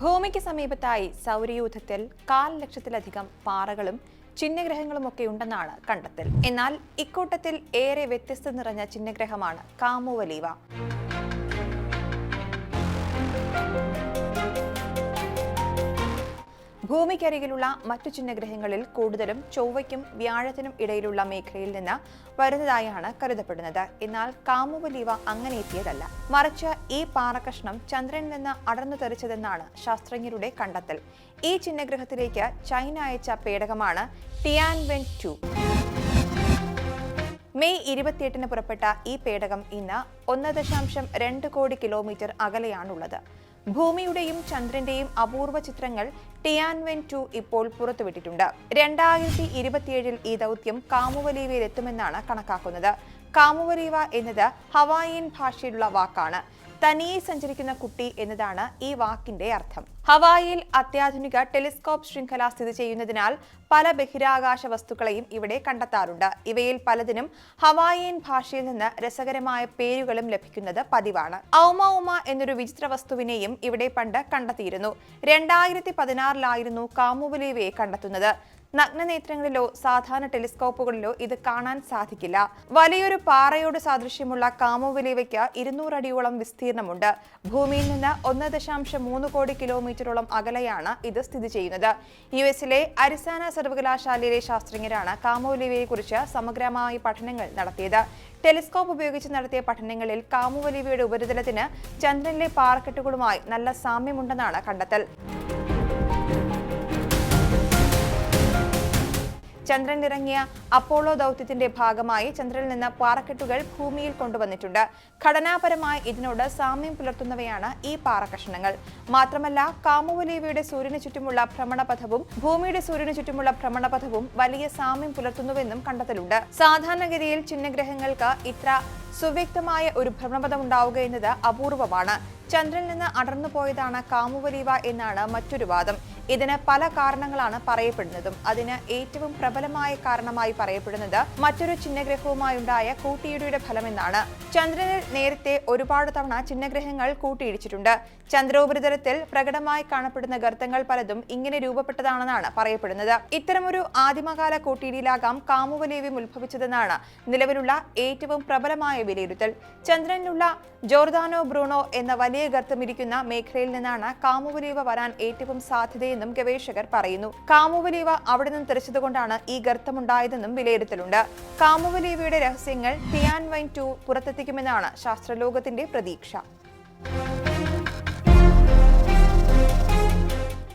ഭൂമിക്ക് സമീപത്തായി സൗരയൂഥത്തിൽ കാൽ ലക്ഷത്തിലധികം പാറകളും ചിഹ്നഗ്രഹങ്ങളുമൊക്കെ ഉണ്ടെന്നാണ് കണ്ടെത്തൽ. എന്നാൽ ഇക്കൂട്ടത്തിൽ ഏറെ വ്യത്യസ്ത നിറഞ്ഞ ചിഹ്നഗ്രഹമാണ് കാമുവലീവ ഭൂമിക്കരികിലുള്ള മറ്റു ചിഹ്നഗ്രഹങ്ങളിൽ കൂടുതലും ചൊവ്വയ്ക്കും വ്യാഴത്തിനും ഇടയിലുള്ള മേഖലയിൽ നിന്ന് വരുന്നതായാണ് കരുതപ്പെടുന്നത്. എന്നാൽ കാമുവലീവ അങ്ങനെ എത്തിയതല്ല. മറിച്ച് ഈ പാറകഷ്ണം ചന്ദ്രനിൽ നിന്ന് അടർന്നു തെറിച്ചതെന്നാണ് ശാസ്ത്രജ്ഞരുടെ കണ്ടെത്തൽ. ഈ ചിഹ്നഗ്രഹത്തിലേക്ക് ചൈന അയച്ച പേടകമാണ് ടിയാൻവെൻ ടു. മെയ് ഇരുപത്തിയെട്ടിന് പുറപ്പെട്ട ഈ പേടകം ഇന്ന് ഒന്ന് ദശാംശം രണ്ട് കോടി കിലോമീറ്റർ അകലെയാണുള്ളത്. ഭൂമിയുടെയും ചന്ദ്രന്റെയും അപൂർവ ചിത്രങ്ങൾ ടിയാൻവെൻ ടു ഇപ്പോൾ പുറത്തുവിട്ടിട്ടുണ്ട്. രണ്ടായിരത്തി ഇരുപത്തിയേഴിൽ ഈ ദൗത്യം കാമുവലീവയിലെത്തുമെന്നാണ് കണക്കാക്കുന്നത്. കാമുവലീവ എന്നത് ഹവായിൻ ഭാഷയിലുള്ള വാക്കാണ്. തനിയെ സഞ്ചരിക്കുന്ന കുട്ടി എന്നതാണ് ഈ വാക്കിന്റെ അർത്ഥം. ഹവായിൽ അത്യാധുനിക ടെലിസ്കോപ്പ് ശൃംഖല സ്ഥിതി ചെയ്യുന്നതിനാൽ പല ബഹിരാകാശ വസ്തുക്കളെയും ഇവിടെ കണ്ടെത്താറുണ്ട്. ഇവയിൽ പലതിനും ഹവായിയൻ ഭാഷയിൽ നിന്ന് രസകരമായ പേരുകളും ലഭിക്കുന്നത് പതിവാണ്. ഔമ ഉമ എന്നൊരു വിചിത്ര വസ്തുവിനെയും ഇവിടെ പണ്ട് കണ്ടെത്തിയിരുന്നു. രണ്ടായിരത്തി പതിനാറിലായിരുന്നു കാമുവലേവയെ കണ്ടെത്തുന്നത്. നഗ്നനേത്രങ്ങളിലോ സാധാരണ ടെലിസ്കോപ്പുകളിലോ ഇത് കാണാൻ സാധിക്കില്ല. വലിയൊരു പാറയോട് സാദൃശ്യമുള്ള കാമുവലീവയ്ക്ക് ഇരുന്നൂറ് അടിയോളം വിസ്തീർണമുണ്ട് ഭൂമിയിൽ നിന്ന് ഒന്ന് ദശാംശം മൂന്ന് കോടി കിലോമീറ്ററോളം അകലെയാണ് ഇത് സ്ഥിതി ചെയ്യുന്നത്. യു എസിലെ അരിസാന സർവകലാശാലയിലെ ശാസ്ത്രജ്ഞരാണ് കാമോലിവയെക്കുറിച്ച് സമഗ്രമായ പഠനങ്ങൾ നടത്തിയത്. ടെലിസ്കോപ്പ് ഉപയോഗിച്ച് നടത്തിയ പഠനങ്ങളിൽ കാമുവലിവയുടെ ഉപരിതലത്തിന് ചന്ദ്രനിലെ പാറക്കെട്ടുകളുമായി നല്ല സാമ്യമുണ്ടെന്നാണ് കണ്ടെത്തൽ. ചന്ദ്രനിലിറങ്ങിയ അപ്പോളോ ദൗത്യത്തിന്റെ ഭാഗമായി ചന്ദ്രനിൽ നിന്ന് പാറക്കെട്ടുകൾ ഭൂമിയിൽ കൊണ്ടുവന്നിട്ടുണ്ട്. ഘടനാപരമായി ഇതിനോട് സാമ്യം പുലർത്തുന്നവയാണ് ഈ പാറക്കഷണങ്ങൾ. മാത്രമല്ല കാമുവലീവയുടെ സൂര്യന് ചുറ്റുമുള്ള ഭ്രമണപഥവും ഭൂമിയുടെ സൂര്യന് ചുറ്റുമുള്ള ഭ്രമണപഥവും വലിയ സാമ്യം പുലർത്തുന്നുവെന്നും കണ്ടെത്തലുണ്ട്. സാധാരണഗതിയിൽ ചിഹ്നഗ്രഹങ്ങൾക്ക് ഇത്ര സുവ്യക്തമായ ഒരു ഭ്രമണപഥം ഉണ്ടാവുക എന്നത് അപൂർവമാണ്. ചന്ദ്രനിൽ നിന്ന് അടർന്നു പോയതാണ് കാമുവലീവ എന്നാണ് മറ്റൊരു വാദം. ഇതിന് പല കാരണങ്ങളാണ് പറയപ്പെടുന്നതും. അതിന് ഏറ്റവും പ്രബലമായ കാരണമായി പറയപ്പെടുന്നത് മറ്റൊരു ചിഹ്നഗ്രഹവുമായുണ്ടായ കൂട്ടിയിടിയുടെ ഫലമെന്നാണ്. ചന്ദ്രനിൽ നേരത്തെ ഒരുപാട് തവണ ചിഹ്നഗ്രഹങ്ങൾ കൂട്ടിയിടിച്ചിട്ടുണ്ട്. ചന്ദ്രോപരിതലത്തിൽ പ്രകടമായി കാണപ്പെടുന്ന ഗർത്തങ്ങൾ പലതും ഇങ്ങനെ രൂപപ്പെട്ടതാണെന്നാണ് പറയപ്പെടുന്നത്. ഇത്തരമൊരു ആദിമകാല കൂട്ടിയിടിയിലാകാം കാമുവലേവ്യം ഉത്ഭവിച്ചതെന്നാണ് നിലവിലുള്ള ഏറ്റവും പ്രബലമായ വിലയിരുത്തൽ. ചന്ദ്രനിലുള്ള ജോർദാനോ ബ്രൂണോ എന്ന വലിയ ഗർത്തമിരിക്കുന്ന മേഖലയിൽ നിന്നാണ് കാമുവലീവ വരാൻ ഏറ്റവും സാധ്യതയെന്നും ഗവേഷകർ പറയുന്നു. കാമുവലീവ അവിടെ നിന്ന് തെറിച്ചതുകൊണ്ടാണ് ഈ ഗർത്തമുണ്ടായതെന്നും വിലയിരുത്തലുണ്ട്. കാമുവലീവയുടെ രഹസ്യങ്ങൾ ടിയാൻ വൈൻ ടു പുറത്തെത്തിക്കുമെന്നാണ് ശാസ്ത്രലോകത്തിന്റെ പ്രതീക്ഷ.